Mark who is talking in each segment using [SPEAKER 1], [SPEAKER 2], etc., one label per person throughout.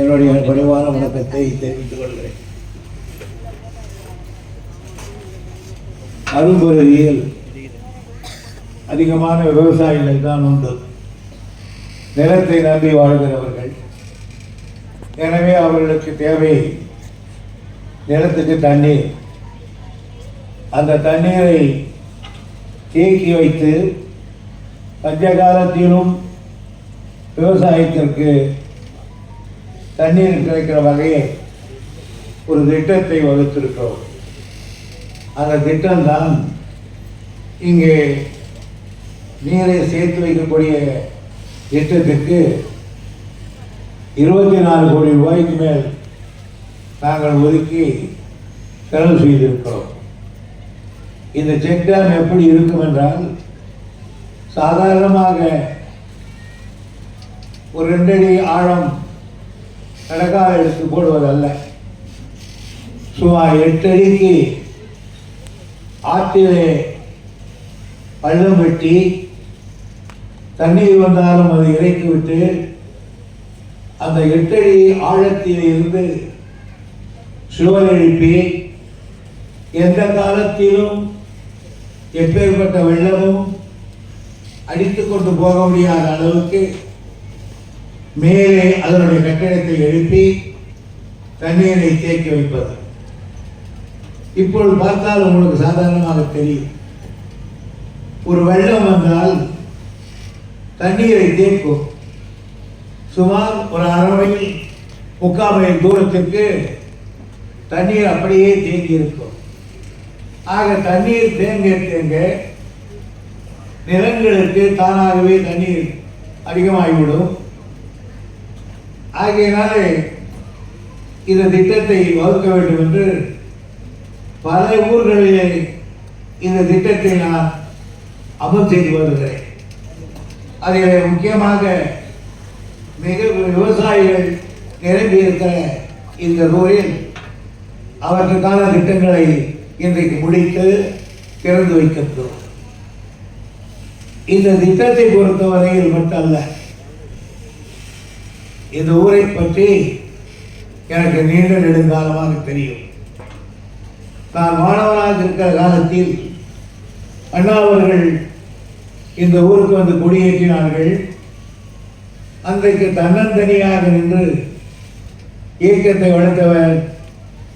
[SPEAKER 1] என்னுடைய பணிவான வணக்கத்தை தெரிவித்துக் கொள்கிறேன். அரும்பகுதியில் அதிகமான விவசாயிகள் தான் உண்டு. நிலத்தை நம்பி வாழ்கிறவர்கள். எனவே அவர்களுக்கு தேவை நிலத்துக்கு தண்ணீர். அந்த தண்ணீரை தேக்கி வைத்து பஞ்சகாலத்திலும் விவசாயத்திற்கு தண்ணீர் கிடைக்கிற வகையில் ஒரு திட்டத்தை வகுத்திருக்கிறோம். அந்த திட்டம்தான் இங்கே நீரை சேர்த்து வைக்கக்கூடிய திட்டத்திற்கு இருபத்தி நாலு கோடி ரூபாய்க்கு மேல் நாங்கள் ஒதுக்கி செலவு செய்திருக்கிறோம். இந்த செக் டேம் எப்படி இருக்கும் என்றால் சாதாரணமாக ஒரு ரெண்டடி ஆழம் கடகா எடுத்து போடுவதல்ல. சுமார் எட்டு அடிக்கு ஆற்றிலே பள்ளம் வெட்டி தண்ணீர் வந்தாலும் அதை இறைத்து விட்டு அந்த எட்டடி ஆழத்தில் இருந்து சுவர் எழுப்பி எந்த காலத்திலும் எப்பேற்பட்ட வெள்ளமும் அடித்து கொண்டு போக முடியாத அளவுக்கு மேலே அதனுடைய கட்டிடத்தை எழுப்பி தண்ணீரை தேக்கி வைப்பது. இப்பொழுது பார்த்தால் உங்களுக்கு சாதாரணமாக தெரியும். ஒரு வெள்ளம் வந்தால் தண்ணீரை தேக்கும். சுமார் ஒரு அரை மைல் முக்கால் மைல் தூரத்திற்கு தண்ணீர் அப்படியே தேங்கி இருக்கும். ஆக தண்ணீர் தேங்க தேங்க நிலங்களுக்கு தானாகவே தண்ணீர் அதிகமாகிவிடும். ஆகையினாலே இந்த திட்டத்தை வகுக்க வேண்டும் என்று பல ஊர்களிலே இந்த திட்டத்தை நான் அமல் செய்து வருகிறேன். அதில் முக்கியமாக மிக விவசாயிகள் நிரம்பி இருக்கிற இந்த ஊரில் அவற்றுக்கான திட்டங்களை இன்றைக்கு முடித்து திறந்து வைக்கின்றோம். இந்த திட்டத்தை பொறுத்தவரையில் மட்டுமல்ல இந்த ஊரை பற்றி எனக்கு நீண்ட நெடுங்காலமாக தெரியும். நான் மாணவனாக இருக்கிற காலத்தில் அண்ணா அவர்கள் இந்த ஊருக்கு வந்து குடியேற்றினார்கள். அன்றைக்கு தன்னந்தனியாக நின்று இயக்கத்தை வளர்த்தவர்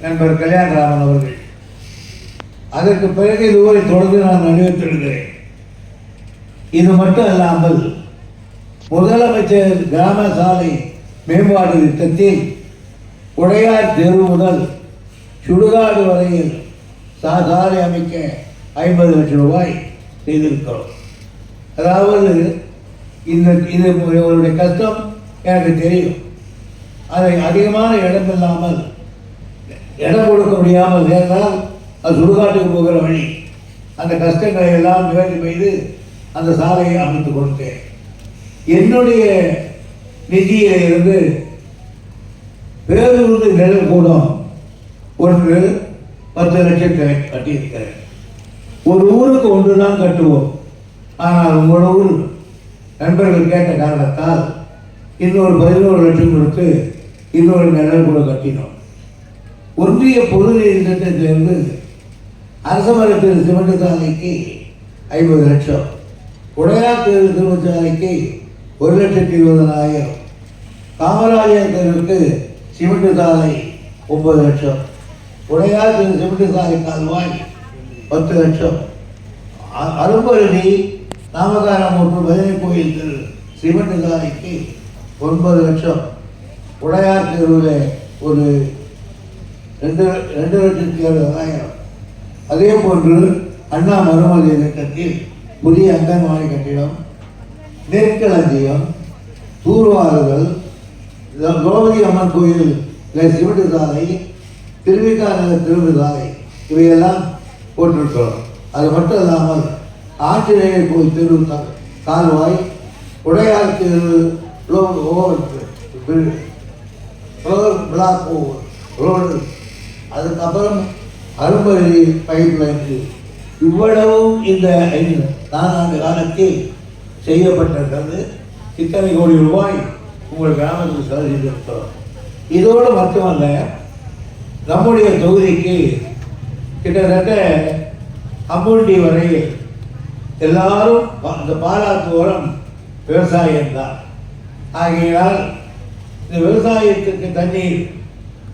[SPEAKER 1] நண்பர் கல்யாணராமன் அவர்கள். அதற்கு பிறகு இந்த ஊரை தொடர்ந்து நான் அறிவித்திருக்கிறேன் இது மட்டும் அல்லாமல் முதலமைச்சர் கிராம சாலை மேம்பாடு திட்டத்தில் உடையார் தெரு முதல் சுடுகாடு வரையில் சா- சாலை அமைக்க ஐம்பது லட்சம் ரூபாய் செய்திருக்கிறோம். அதாவது இந்த இது இவருடைய கஷ்டம் எனக்கு தெரியும். அதை அதிகமான இடம் இல்லாமல் இடம் கொடுக்க முடியாமல் சேர்ந்தால் அது சுடுகாட்டுக்கு போகிற வழி. அந்த கஷ்டங்களை எல்லாம் நிவர்த்தி செய்து அந்த சாலையை அமைத்து கொடுத்தேன். என்னுடைய நிதியில இருந்து பேருந்து நிழல் கூடம் ஒன்று பத்து லட்சம் கட்டியிருக்கிறேன் ஒரு ஊருக்கு ஒன்று தான் கட்டுவோம். ஆனால் உங்களோட ஊர் நண்பர்கள் கேட்ட காரணத்தால் இன்னொரு பதினோரு லட்சம் கொடுத்து இன்னொரு நிழல் கூட கட்டினோம். ஒன்றிய பொது நிதி திட்டத்திலிருந்து அரசமரத்தில் சிமெண்ட் சாலைக்கு ஐம்பது லட்சம் உடையார் தெரு சிமெண்ட் சாலைக்கு ஒரு லட்சத்தி இருபதனாயிரம் காமராஜர் தெருவுக்கு சிமெண்ட் சாலை ஒன்பது லட்சம். உடையார் தெரு சிமெண்ட் சாலை கால்வாய் பத்து லட்சம். அரும்பருடி நாமகாரம் ஒன்று பஜனை கோயில் தெரு சிமெண்ட் சாலைக்கு ஒன்பது லட்சம். உடையார் தெருவில் ஒரு ரெண்டு ரெண்டு லட்சத்தி அறுபதாயிரம். அதே போன்று அண்ணா மறுமலை திட்டத்தில் புதிய அங்கன்வாடி கட்டிடம் நெற்களஞ்சியம் தூர்வாறுதல் இந்த திரௌபதி அம்மன் கோயில் சிவட்டு சாலை திருவிக்காநகர் திரும்ப சாலை இவையெல்லாம் போட்டிருக்கிறோம் அது மட்டும் இல்லாமல் ஆஞ்சநேயர் கோயில் திரு கால்வாய் உடையார் தெரு ரோடு பிளாக் ரோடு அதுக்கப்புறம் அரும்பரி பைப் லைன் இவ்வளவும் இந்த ஐந்து நான்காண்டு காலத்தில் செய்யப்பட்டிருக்கிறது. இத்தனை கோடி ரூபாய் உங்கள் கிராமத்துக்கு சதவீதம் செய்திருக்கிறோம் இதோடு மட்டுமல்ல நம்முடைய தொகுதிக்கு கிட்டத்தட்ட அம்புண்டி வரை எல்லாரும் அந்த இந்த பாலாத்தோரம் விவசாயம்தான் ஆகையினால் இந்த விவசாயத்துக்கு தண்ணீர்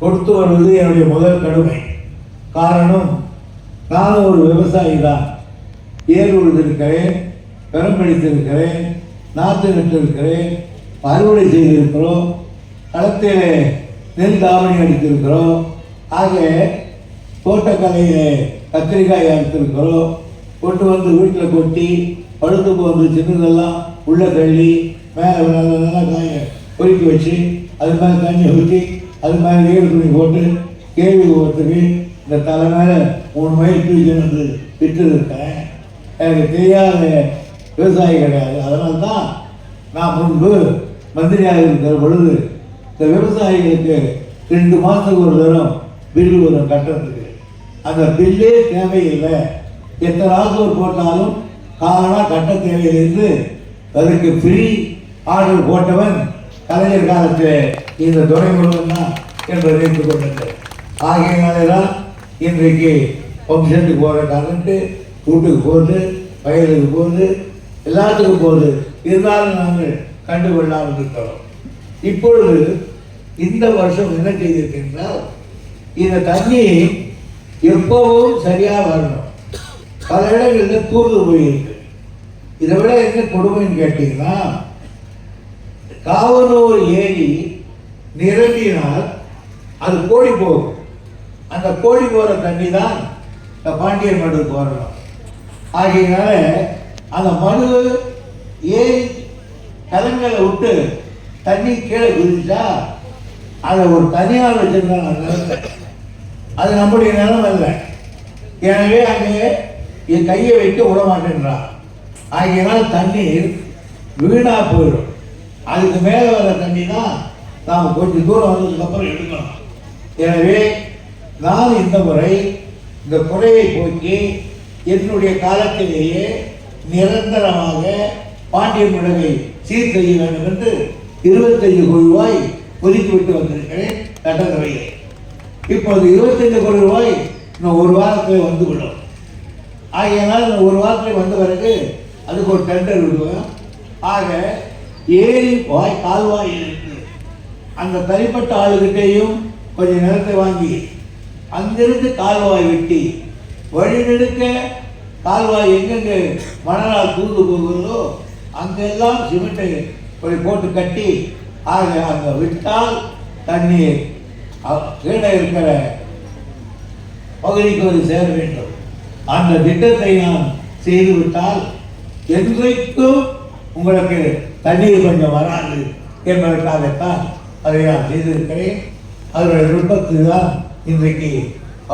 [SPEAKER 1] கொடுத்து வருவது என்னுடைய முதல் கடுமை. காரணம் நானும் ஒரு விவசாயி தான். ஏர் உழுதிருக்கிறேன் பெரம்படித்திருக்கிறேன் நாற்று நட்டிருக்கிறேன் அறுவடை செய்திருக்கிறோம். களத்தில் நெல் தாவணி அடித்திருக்கிறோம். ஆக தோட்டக்கலையில் கத்திரிக்காய் அறுத்திருக்கிறோம். கொண்டு வந்து வீட்டில் கொட்டி பழுத்து போகிறது சின்னதெல்லாம் உள்ளே தள்ளி மேலே நல்ல நல்லா காய பொறுக்கி வச்சு அது மேலே தண்ணி ஊற்றி அது மேலே நீர் துணி போட்டு கேள்வி போகிறதுக்கு இந்த தலை மேலே மூணு மைல் தூக்கி வந்து விட்டு இருக்கேன் எனக்கு தெரியாத விவசாயி கிடையாது. அதனால தான் நான் முன்பு மந்திரியாக இருக்கிற பொழுது இந்த விவசாயிகளுக்கு ரெண்டு மாதத்துக்கு ஒரு தரம் பில்லு வரும் கட்டுறதுக்கு அந்த பில்லே தேவையில்லை. எத்தனை ஆசூர் போட்டாலும் காரணம் கட்ட தேவையில்லை இருந்து அதுக்கு ஃப்ரீ ஆர்டர் போட்டவன் கலைஞர் காலத்தில் இந்த துறை முழுவதும் என்று நினைத்து கொண்டது ஆகையினாலே தான் இன்றைக்கு ஃபங்க்ஷனுக்கு போகிற கரண்ட்டு வீட்டுக்கு போகுது வயலுக்கு போகுது எல்லாத்துக்கும் போகுது. இருந்தாலும் நாங்கள் கண்டுகொள்ளாமல் இருக்கிறோம் இப்பொழுது இந்த வருஷம் என்ன செய்திருக்கின்றால் இந்த தண்ணி எப்பவும் சரியாக வரணும். பல இடங்களில் தூர்ந்து போயிருக்கு. இதை விட என்ன கொடுமைன்னு கேட்டீங்கன்னா காவனூர் ஏரி நிரம்பினால் அது கோடி போகும். அந்த கோழி போகிற தண்ணி தான் இந்த பாண்டியன் மடுவுக்கு வரணும். ஆகையினால அந்த மடு ஏரி கலங்களை விட்டு தண்ணி கீழே குதிச்சா அதை ஒரு தனியார் வச்சிருந்தாங்க அது நம்முடைய நிலம் அல்ல. எனவே அங்கே என் கையை வைக்க விட மாட்டேன்றான் ஆகையினால் தண்ணீர் வீணாக போயிடும். அதுக்கு மேலே வர தண்ணி தான் நாம் கொஞ்சம் தூரம் வந்ததுக்கப்புறம் எடுக்கணும் எனவே நான் இந்த முறை இந்த குறையை போக்கி என்னுடைய காலத்திலேயே நிரந்தரமாக பாண்டிய முடகை சீர் செய்ய வேண்டும் என்று இருபத்தைந்து கோடி ரூபாய் ஒதுக்கிவிட்டு வந்திருக்கிறேன் சட்டசபையில் இப்போது இருபத்தைந்து கோடி ரூபாய் இன்னும் ஒரு வாரத்தில் வந்துவிடும். ஆகையினால் இந்த ஒரு வாரத்தில் வந்த பிறகு அதுக்கு ஒரு டெண்டர் விடுவேன் ஆக ஏரி வாய் கால்வாய் இருக்கு. அந்த தனிப்பட்ட ஆளுகிட்டேயும் கொஞ்சம் நிலத்தை வாங்கி அங்கிருந்து கால்வாய் வெட்டி வழி நெடுக்க கால்வாய் எங்கெங்கே மணலால் தூந்து போகிறதோ அங்கெல்லாம் சிமெண்ட்டை இப்படி போட்டு கட்டி ஆக அங்கே விட்டால் தண்ணீர் கீழே இருக்கிற பகுதிக்கு ஒரு சேர வேண்டும். அந்த திட்டத்தை நாம் செய்துவிட்டால் என்றைக்கும் உங்களுக்கு தண்ணீர் கொஞ்சம் வராது என்பதற்காகத்தான் அதை நான் செய்திருக்கிறேன். அதனுடைய விருப்பத்து தான் இன்றைக்கு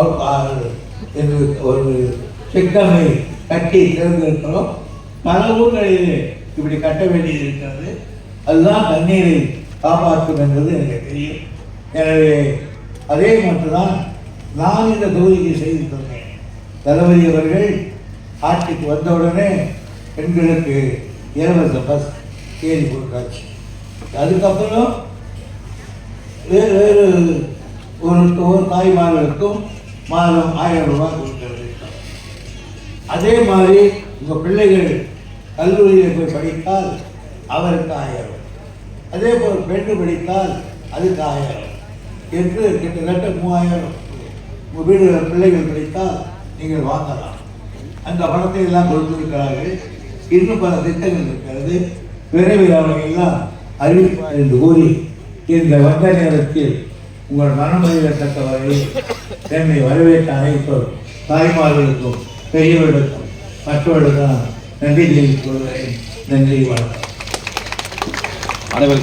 [SPEAKER 1] அவர் என்று ஒரு சிக்கமை கட்டி திறந்திருக்கிறோம். பல ஊர்களிலே இப்படி கட்ட வேண்டியது இருக்கிறது அதுதான் தண்ணீரை காப்பாற்றும் என்பது எனக்கு தெரியும். எனவே அதே மட்டும்தான் நான் இந்த தொகுதிக்கு செய்து தந்தேன். தளபதி அவர்கள் ஆட்சிக்கு வந்தவுடனே பெண்களுக்கு இலவச பஸ் ஏறி கொடுத்தாச்சு. அதுக்கப்புறம் வேறு வேறு ஒரு ஒரு தாய்மார்களுக்கும் மாதம் ஆயிரம் ரூபாய் கொடுக்கிறது. அதே மாதிரி உங்கள் பிள்ளைகள் கல்லூரியில் போய் படித்தால் அவருக்கு ஆயிரம். அதே போல் பெண்ணு படித்தால் அதுக்கு ஆயிரம். என்று கிட்டத்தட்ட மூவாயிரம் உங்கள் வீடு பிள்ளைகள் படித்தால் நீங்கள் வாங்கலாம். அந்த பணத்தை எல்லாம் கொடுத்திருக்கிறார்கள். இன்னும் பல திட்டங்கள் இருக்கிறது. விரைவில் அவர்களெல்லாம் அறிவிப்பார் என்று கூறி இந்த வந்த நேரத்தில் உங்கள் மனமறியத்தக்க வகையில் என்னை வரவேற்ற அனைத்தும் தாய்மார்களுக்கும் பெரியவர்களுக்கும் மற்றவர்களுக்கும் நன்றி தெரிவித்துக் கொள்கிறேன் நன்றி வணக்கம்.
[SPEAKER 2] அனைவருக்கும்